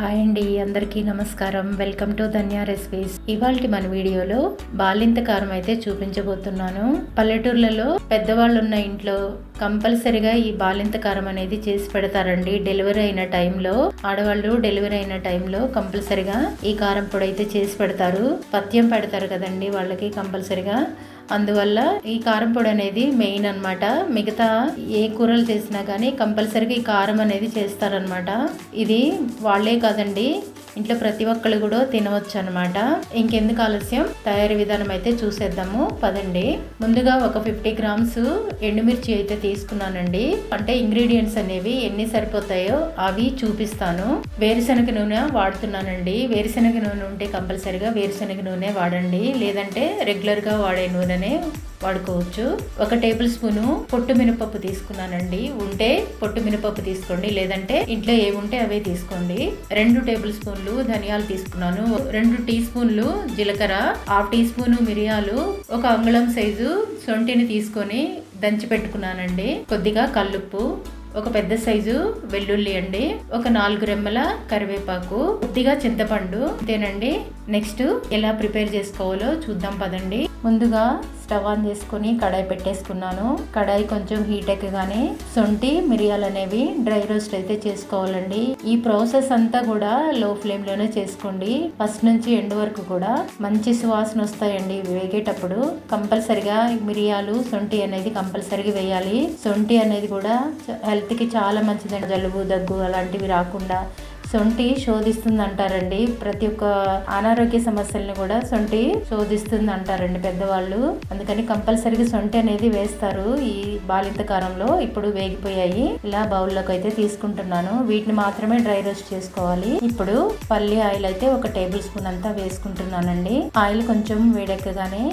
Hi అండి అందరికీ నమస్కారం. Welcome to Dhanya recipes. ఇవాళ మన వీడియోలో బాలింత కారం అయితే చూపించబోతున్నాను. పల్లెటూర్లలో పెద్దవాళ్ళు ఉన్న ఇంట్లో కంపల్సరిగా ఈ బాలింత కారం అనేది చేసి పెడతారండి. డెలివరీ అయిన టైంలో ఆడవాళ్ళు డెలివరీ అయిన టైంలో కంపల్సరిగా ఈ కారం పొడి అయితే చేసి పెడతారు. పథ్యం పెడతారు కదండి వాళ్ళకి కంపల్సరిగా. అందువల్ల ఈ కారం పొడి అనేది మెయిన్ అన్నమాట. మిగతా ఏ కూరలు చేసినా కానీ కంపల్సరీగా ఈ కారం అనేది చేస్తారనమాట ఇది వాళ్ళే కాదండి ఇంట్లో ప్రతి ఒక్కళ్ళు కూడా తినవచ్చు అనమాట ఇంకెందుకు ఆలస్యం? తయారీ విధానం అయితే చూసేద్దాము. పదండి. ముందుగా ఒక ఫిఫ్టీ గ్రామ్స్ ఎండుమిర్చి అయితే తీసుకున్నానండి. అంటే ఇంగ్రీడియంట్స్ అనేవి ఎన్ని సరిపోతాయో అవి చూపిస్తాను. వేరుశనగ నూనె వాడుతున్నానండి. వేరుశనగ నూనె ఉంటే కంపల్సరిగా వేరుశనగ నూనె వాడండి. లేదంటే రెగ్యులర్గా వాడే నూనె నూనెనే వాడుకోవచ్చు. ఒక టేబుల్ స్పూను పొట్టు మినపప్పు తీసుకున్నానండి. ఉంటే పొట్టు మినపప్పు తీసుకోండి. లేదంటే ఇంట్లో ఏముంటే అవే తీసుకోండి. రెండు టేబుల్ స్పూన్లు ధనియాలు తీసుకున్నాను. రెండు టీ స్పూన్లు జీలకర్ర హాఫ్ టీ స్పూను మిరియాలు ఒక అంగుళం సైజు సొంటిని తీసుకొని దంచి పెట్టుకున్నానండి. కొద్దిగా కల్లుప్పు ఒక పెద్ద సైజు వెల్లుల్లి అండి ఒక నాలుగు రెమ్మల కరివేపాకు కొద్దిగా చింతపండు అంతేనండి. నెక్స్ట్ ఎలా ప్రిపేర్ చేసుకోవాలో చూద్దాం పదండి. ముందుగా స్టవ్ ఆన్ చేసుకుని కడాయి పెట్టేసుకున్నాను. కడాయి కొంచెం హీట్ ఎక్కగానే సొంటి మిరియాలు అనేవి డ్రై రోస్ట్ అయితే చేసుకోవాలండి. ఈ ప్రాసెస్ అంతా కూడా లో ఫ్లేమ్లోనే చేసుకోండి. ఫస్ట్ నుంచి ఎండ్ వరకు కూడా మంచి సువాసన వస్తాయండి వేగేటప్పుడు. కంపల్సరిగా మిరియాలు సొంటి అనేది కంపల్సరిగా వేయాలి. సొంటి అనేది కూడా హెల్త్కి చాలా మంచిదండి. జలుబు దగ్గు అలాంటివి రాకుండా సొంటి శోధిస్తుంది అంటారండి ప్రతి ఒక్క అనారోగ్య సమస్యలను కూడా సొంటి శోధిస్తుంది అంటారండి పెద్దవాళ్ళు. అందుకని కంపల్సరీగా సొంటి అనేది వేస్తారు ఈ బాలింత కారంలో ఇప్పుడు వేగిపోయాయి. ఇలా బౌల్లోకి అయితే తీసుకుంటున్నాను. వీటిని మాత్రమే డ్రై రోస్ట్ చేసుకోవాలి. ఇప్పుడు పల్లి ఆయిల్ అయితే ఒక టేబుల్ స్పూన్ అంతా వేసుకుంటున్నానండి. ఆయిల్ కొంచెం వేడెక్కగానే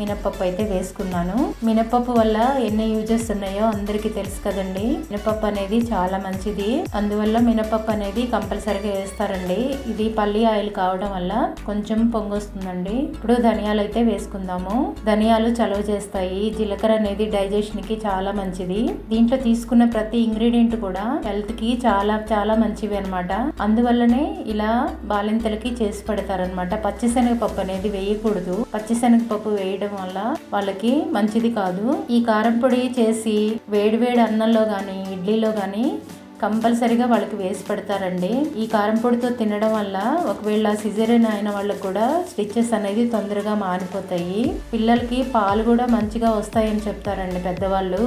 మినపప్పు అయితే వేసుకున్నాను. మినప్పప్పు వల్ల ఎన్ని యూజెస్ ఉన్నాయో అందరికీ తెలుసు కదండి. మినపప్పు అనేది చాలా మంచిది. అందువల్ల మినపప్పు అనేది కంపల్సరీ కంపల్సరీగా వేస్తారండి. ఇది పల్లి ఆయిల్ కావడం వల్ల కొంచెం పొంగొస్తుందండి. ఇప్పుడు ధనియాలు అయితే వేసుకుందాము. ధనియాలు చలవ చేస్తాయి. జీలకర్ర అనేది డైజెషన్కి చాలా మంచిది. దీంట్లో తీసుకున్న ప్రతి ఇంగ్రీడియంట్ కూడా హెల్త్కి చాలా చాలా మంచివి అనమాట అందువల్లనే ఇలా బాలింతలకి చేసి పెడతారనమాట పచ్చిశనగపప్పు అనేది వేయకూడదు. పచ్చిశనగపప్పు వేయడం వల్ల వాళ్ళకి మంచిది కాదు. ఈ కారం పొడి చేసి వేడివేడి అన్నంలో కానీ ఇడ్లీలో కానీ కంపల్సరీగా వాళ్ళకి వేసి పెడతారండి. ఈ కారం పొడితో తినడం వల్ల ఒకవేళ సిజరీన్ అయిన వాళ్ళకు కూడా స్టిచెస్ అనేది తొందరగా మారిపోతాయి పిల్లలకి పాలు కూడా మంచిగా వస్తాయని చెప్తారండి పెద్దవాళ్ళు.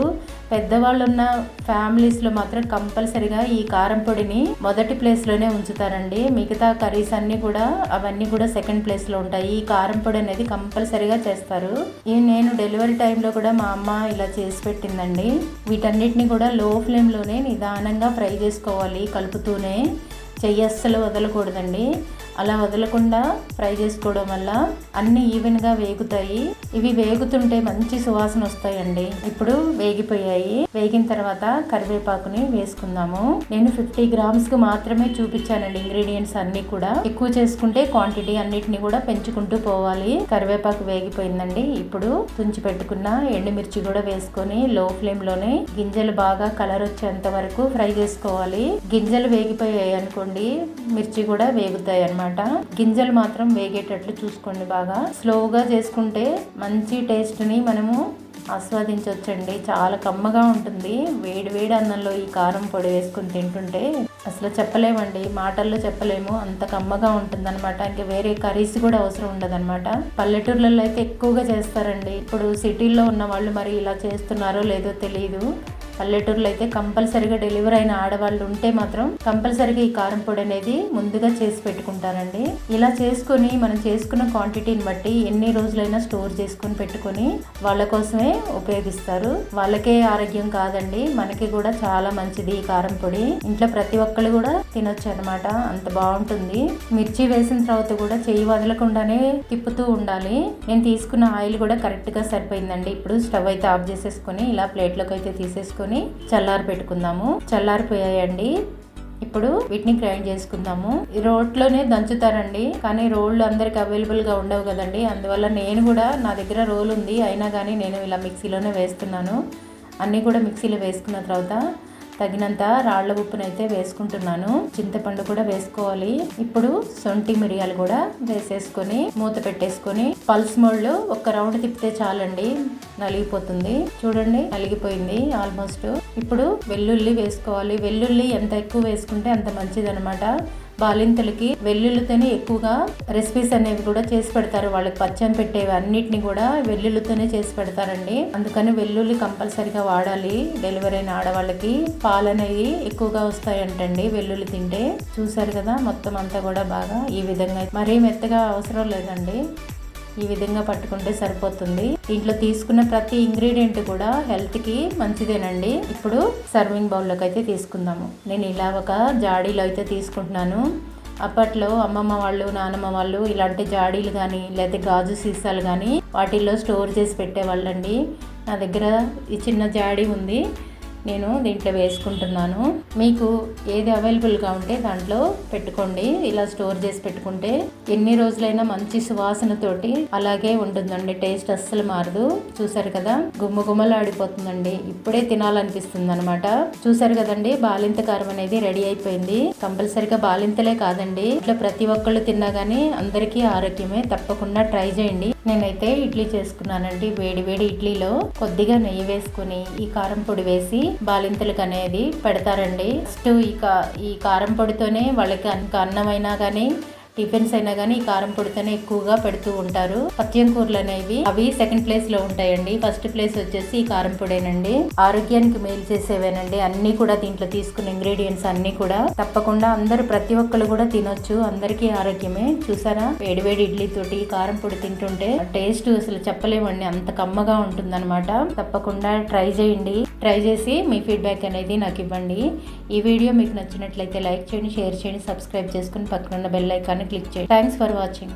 పెద్దవాళ్ళు ఉన్న ఫ్యామిలీస్లో మాత్రం కంపల్సరీగా ఈ కారం పొడిని మొదటి ప్లేస్లోనే ఉంచుతారండి. మిగతా కర్రీస్ అన్నీ కూడా అవన్నీ కూడా సెకండ్ ప్లేస్లో ఉంటాయి. ఈ కారం పొడి అనేది కంపల్సరీగా చేస్తారు. ఈ నేను డెలివరీ టైంలో కూడా మా అమ్మ ఇలా చేసి పెట్టిందండి. వీటన్నిటిని కూడా లో ఫ్లేమ్లోనే నిదానంగా ఫ్రై చేసుకోవాలి కలుపుతూనే చెయ్యి అస్సలు వదలకూడదండి. అలా వదలకుండా ఫ్రై చేసుకోవడం వల్ల అన్ని ఈవెన్గా వేగుతాయి. ఇవి వేగుతుంటే మంచి సువాసన వస్తాయండి. ఇప్పుడు వేగిపోయాయి. వేగిన తర్వాత కరివేపాకుని వేసుకుందాము. నేను ఫిఫ్టీ గ్రామ్స్కు మాత్రమే చూపించానండి ఇంగ్రీడియంట్స్ అన్ని కూడా. ఎక్కువ చేసుకుంటే క్వాంటిటీ అన్నిటిని కూడా పెంచుకుంటూ పోవాలి. కరివేపాకు వేగిపోయిందండి. ఇప్పుడు తుంచి పెట్టుకున్న ఎండుమిర్చి కూడా వేసుకొని లో ఫ్లేమ్లోనే గింజలు బాగా కలర్ వచ్చేంత వరకు ఫ్రై చేసుకోవాలి. గింజలు వేగిపోయాయి అనుకోండి మిర్చి కూడా వేగుతాయి అన్నమాట. అనమాట గింజలు మాత్రం వేగేటట్లు చూసుకోండి బాగా. స్లోగా చేసుకుంటే మంచి టేస్ట్ని మనము ఆస్వాదించవచ్చండి చాలా కమ్మగా ఉంటుంది. వేడి వేడి అన్నంలో ఈ కారం పొడి వేసుకుని తింటుంటే అసలు చెప్పలేమండి. మాటల్లో చెప్పలేము. అంత కమ్మగా ఉంటుంది అనమాట ఇంకా వేరే కర్రీస్ కూడా అవసరం ఉండదు అనమాట పల్లెటూర్లలో అయితే ఎక్కువగా చేస్తారండి. ఇప్పుడు సిటీల్లో ఉన్న వాళ్ళు మరి ఇలా చేస్తున్నారో లేదో తెలియదు పల్లెటూరులో అయితే కంపల్సరీగా డెలివరీ అయిన ఆడవాళ్ళు ఉంటే మాత్రం కంపల్సరీగా ఈ కారం పొడి అనేది ముందుగా చేసి పెట్టుకుంటారండి. ఇలా చేసుకొని మనం చేసుకున్న క్వాంటిటీని బట్టి ఎన్ని రోజులైనా స్టోర్ చేసుకొని పెట్టుకొని వాళ్ళ కోసమే ఉపయోగిస్తారు. వాళ్ళకే ఆరోగ్యం కాదండి. మనకి కూడా చాలా మంచిది ఈ కారం పొడి. ఇంట్లో ప్రతి ఒక్కళ్ళు కూడా తినొచ్చు అనమాట అంత బాగుంటుంది. మిర్చి వేసిన తర్వాత కూడా చేయి వదలకుండానే తిప్పుతూ ఉండాలి. నేను తీసుకున్న ఆయిల్ కూడా కరెక్ట్గా సరిపోయిందండి. ఇప్పుడు స్టవ్ అయితే ఆఫ్ చేసేసుకొని ఇలా ప్లేట్లోకి అయితే తీసేసుకొని చల్లారి పెట్టుకుందాము. చల్లారిపోయాయండి. ఇప్పుడు వీటిని గ్రైండ్ చేసుకుందాము. రోట్లోనే దంచుతారండి. కానీ రోళ్ళు అందరికి అవైలబుల్గా ఉండవు కదండి. అందువల్ల నేను కూడా నా దగ్గర రోల్ ఉంది. అయినా కానీ నేను ఇలా మిక్సీలోనే వేస్తున్నాను. అన్నీ కూడా మిక్సీలో వేసుకున్న తర్వాత తగినంత రాళ్ళ ఉప్పునైతే వేసుకుంటున్నాను. చింతపండు కూడా వేసుకోవాలి. ఇప్పుడు సొంటి మిరియాలు కూడా వేసేసుకొని మూత పెట్టేసుకొని పల్స్ మోడ్ ఒక రౌండ్ తిప్పితే చాలండి. నలిగిపోతుంది. చూడండి నలిగిపోయింది ఆల్మోస్ట్. ఇప్పుడు వెల్లుల్లి వేసుకోవాలి. వెల్లుల్లి ఎంత ఎక్కువ వేసుకుంటే అంత మంచిది అనమాట బాలింతలకి వెల్లుల్లితోనే ఎక్కువగా రెసిపీస్ అనేవి కూడా చేసి పెడతారు. వాళ్ళకి పచ్చని పెట్టేవి అన్నిటిని కూడా వెల్లుల్లితోనే చేసి పెడతారండి. అందుకని వెల్లుల్లి కంపల్సరిగా వాడాలి. డెలివరీ అయిన ఆడవాళ్ళకి పాలు అనేవి ఎక్కువగా వస్తాయంటండి వెల్లుల్లి తింటే. చూసారు కదా మొత్తం అంతా కూడా బాగా ఈ విధంగా మరీ మెత్తగా అవసరం లేదండి. ఈ విధంగా పట్టుకుంటే సరిపోతుంది. దీంట్లో తీసుకున్న ప్రతి ఇంగ్రీడియంట్ కూడా హెల్త్కి మంచిదేనండి. ఇప్పుడు సర్వింగ్ బౌల్లోకి అయితే తీసుకుందాము. నేను ఇలా ఒక జాడీలో అయితే తీసుకుంటున్నాను. అప్పట్లో అమ్మమ్మ వాళ్ళు నానమ్మ వాళ్ళు ఇలాంటి జాడీలు కానీ లేదా గాజు సీసాలు కానీ వాటిల్లో స్టోర్ చేసి పెట్టేవాళ్ళండి. నా దగ్గర ఈ చిన్న జాడీ ఉంది. నేను దీంట్లో వేసుకుంటున్నాను. మీకు ఏది అవైలబుల్గా ఉంటే దాంట్లో పెట్టుకోండి. ఇలా స్టోర్ చేసి పెట్టుకుంటే ఎన్ని రోజులైనా మంచి సువాసనతోటి అలాగే ఉంటుందండి. టేస్ట్ అస్సలు మారదు. చూసారు కదా? గుమ్మ గుమ్మలు ఆడిపోతుందండి ఇప్పుడే తినాలనిపిస్తుంది అనమాట చూసారు కదండి? బాలింత కారం అనేది రెడీ అయిపోయింది. కంపల్సరిగా బాలింతలే కాదండి. ఇట్లా ప్రతి ఒక్కళ్ళు తిన్నా కానీ అందరికీ ఆరోగ్యమే. తప్పకుండా ట్రై చేయండి. నేనైతే ఇడ్లీ చేసుకున్నానండి. వేడి వేడి ఇడ్లీలో కొద్దిగా నెయ్యి వేసుకుని ఈ కారం పొడి వేసి బాలింతలకు అనేది పెడతారండి. ఫస్ట్ ఈ కా ఈ కారం పొడితోనే వాళ్ళకి అన్నమైనా కానీ టిఫిన్స్ అయినా కానీ ఈ కారం పొడితోనే ఎక్కువగా పెడుతూ ఉంటారు. పత్యం కూరలు అనేవి అవి సెకండ్ ప్లేస్లో ఉంటాయండి. ఫస్ట్ ప్లేస్ వచ్చేసి ఈ కారం పొడేనండి. ఆరోగ్యానికి మేలు చేసేవేనండి. అన్ని కూడా దీంట్లో తీసుకున్న ఇంగ్రీడియంట్స్ అన్ని కూడా. తప్పకుండా అందరు ప్రతి ఒక్కరు కూడా తినొచ్చు. అందరికీ ఆరోగ్యమే. చూసారా? వేడివేడి ఇడ్లీ తోటి కారం పొడి తింటుంటే టేస్ట్ అసలు చెప్పలేమండి. అంత కమ్మగా ఉంటుందన్నమాట. తప్పకుండా ట్రై చేయండి. ట్రై చేసి మీ ఫీడ్బ్యాక్ అనేది నాకు ఇవ్వండి. ఈ వీడియో మీకు నచ్చినట్లయితే లైక్ చేయండి షేర్ చేయండి సబ్స్క్రైబ్ చేసుకుని పక్కనున్న బెల్ ఐకాన్ క్లిక్ చేయండి. Thanks for watching